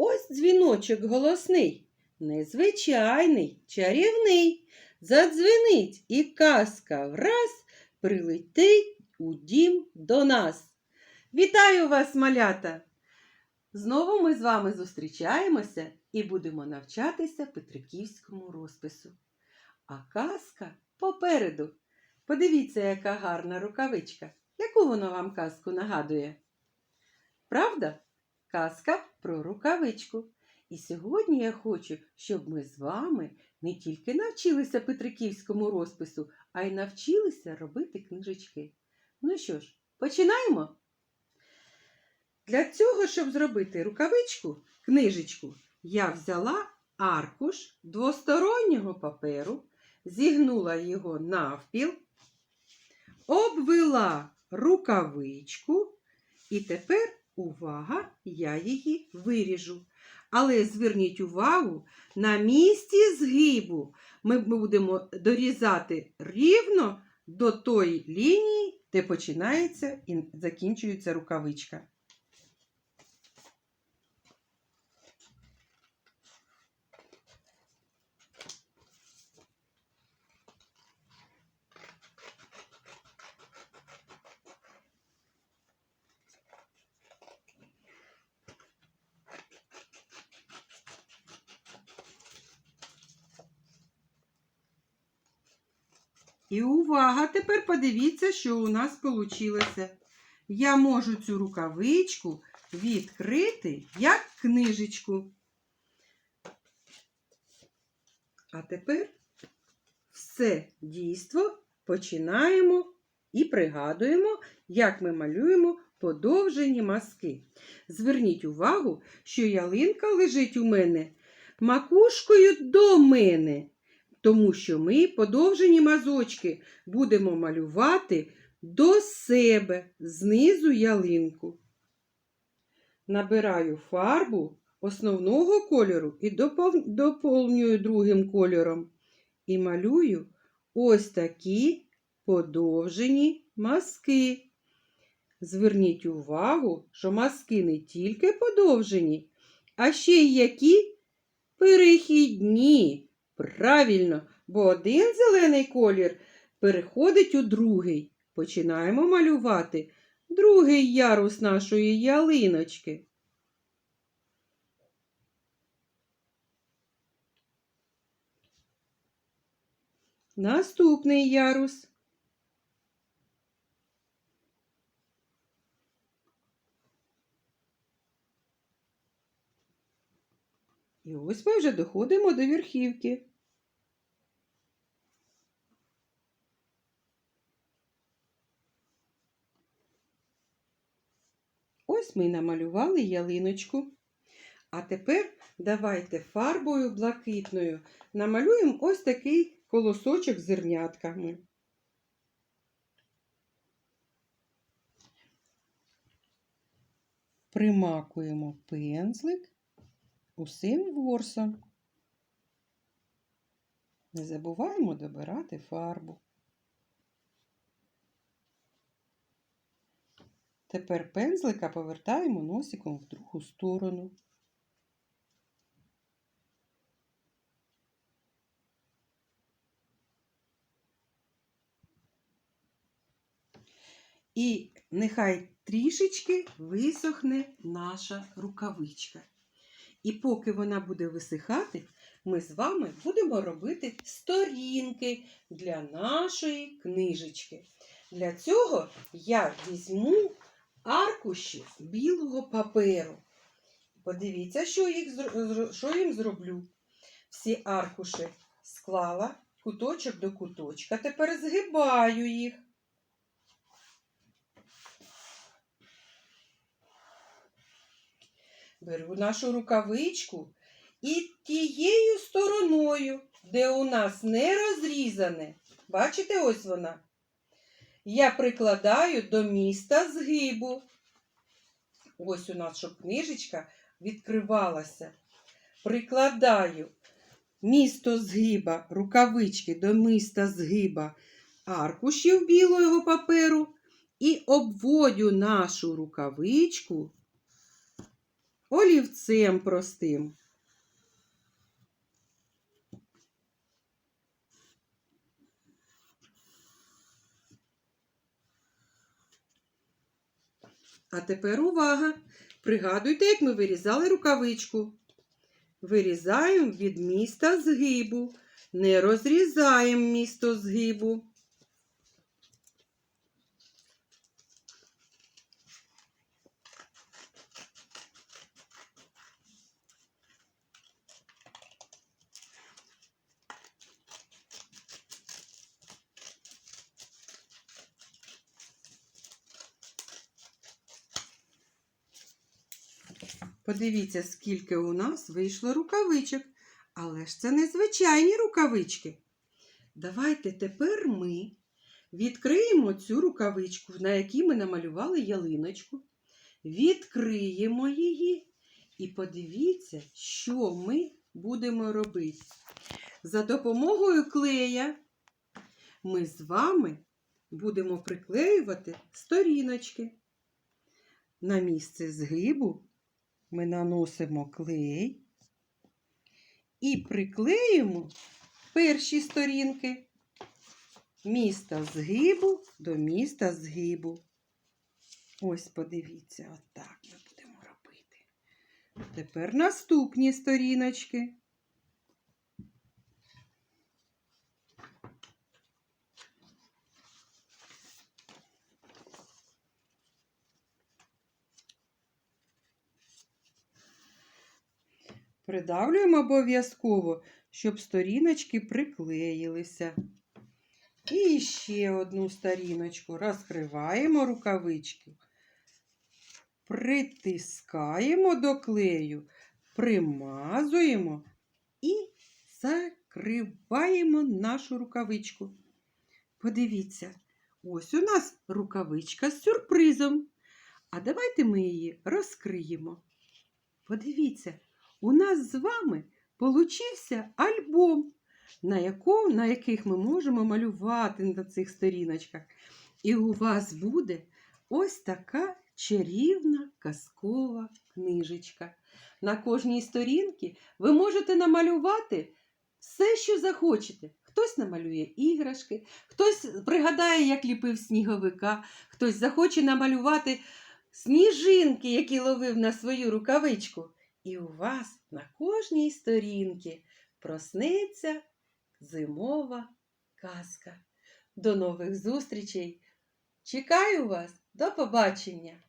Ось дзвіночок голосний, незвичайний, чарівний. Задзвенить і казка враз прилетить у дім до нас. Вітаю вас, малята! Знову ми з вами зустрічаємося і будемо навчатися петриківському розпису. А казка попереду. Подивіться, яка гарна рукавичка. Яку вона вам казку нагадує? Правда? Казка про рукавичку. І сьогодні я хочу, щоб ми з вами не тільки навчилися петриківському розпису, а й навчилися робити книжечки. Ну що ж, починаємо? Для цього, щоб зробити рукавичку, книжечку, я взяла аркуш двостороннього паперу, зігнула його навпіл, обвела рукавичку, і тепер, увага, я її виріжу. Але зверніть увагу, на місці згибу ми будемо дорізати рівно до тої лінії, де починається і закінчується рукавичка. І увага! Тепер подивіться, що у нас вийшло. Я можу цю рукавичку відкрити як книжечку. А тепер все дійство починаємо і пригадуємо, як ми малюємо подовжені маски. Зверніть увагу, що ялинка лежить у мене макушкою до мене тому що ми подовжені мазочки будемо малювати до себе знизу ялинку. Набираю фарбу основного кольору і доповнюю другим кольором. І малюю ось такі подовжені маски. Зверніть увагу, що маски не тільки подовжені, а ще й які перехідні. Правильно, бо один зелений колір переходить у другий. Починаємо малювати другий ярус нашої ялиночки. Наступний ярус. І ось ми вже доходимо до верхівки. Ось ми намалювали ялиночку. А тепер давайте фарбою блакитною намалюємо ось такий колосочок з зернятками. Примакуємо пензлик усім ворсом. Не забуваємо добирати фарбу. Тепер пензлика повертаємо носиком в другу сторону. І нехай трішечки висохне наша рукавичка. І поки вона буде висихати, ми з вами будемо робити сторінки для нашої книжечки. Для цього я візьму аркуші білого паперу. Подивіться, що, їх, що їм зроблю. Всі аркуші склала куточок до куточка. Тепер згибаю їх. Беру нашу рукавичку і тією стороною, де у нас не розрізане. Бачите, ось вона. Я прикладаю до міста згибу. Ось у нас, щоб книжечка відкривалася. Прикладаю місто згиба, рукавички до міста згиба аркушів білого паперу і обводю нашу рукавичку олівцем простим. А тепер увага! Пригадуйте, як ми вирізали рукавичку. Вирізаємо від міста згибу, не розрізаємо місто згибу. Подивіться, скільки у нас вийшло рукавичок. Але ж це не звичайні рукавички. Давайте тепер ми відкриємо цю рукавичку, на якій ми намалювали ялиночку. Відкриємо її і подивіться, що ми будемо робити. За допомогою клея ми з вами будемо приклеювати сторіночки. На місце згибу ми наносимо клей і приклеїмо перші сторінки міста згибу до міста згибу. Ось подивіться, отак ми будемо робити. Тепер наступні сторіночки. Придавлюємо обов'язково, щоб сторіночки приклеїлися. І ще одну сторіночку розкриваємо рукавички, притискаємо до клею, примазуємо і закриваємо нашу рукавичку. Подивіться, ось у нас рукавичка з сюрпризом. А давайте ми її розкриємо. Подивіться, у нас з вами получився альбом, на, яко, на яких ми можемо малювати на цих сторіночках. І у вас буде ось така чарівна казкова книжечка. На кожній сторінці ви можете намалювати все, що захочете. Хтось намалює іграшки, хтось пригадає, як ліпив сніговика, хтось захоче намалювати сніжинки, які ловив на свою рукавичку. І у вас на кожній сторінці проснеться зимова казка. До нових зустрічей! Чекаю вас! До побачення!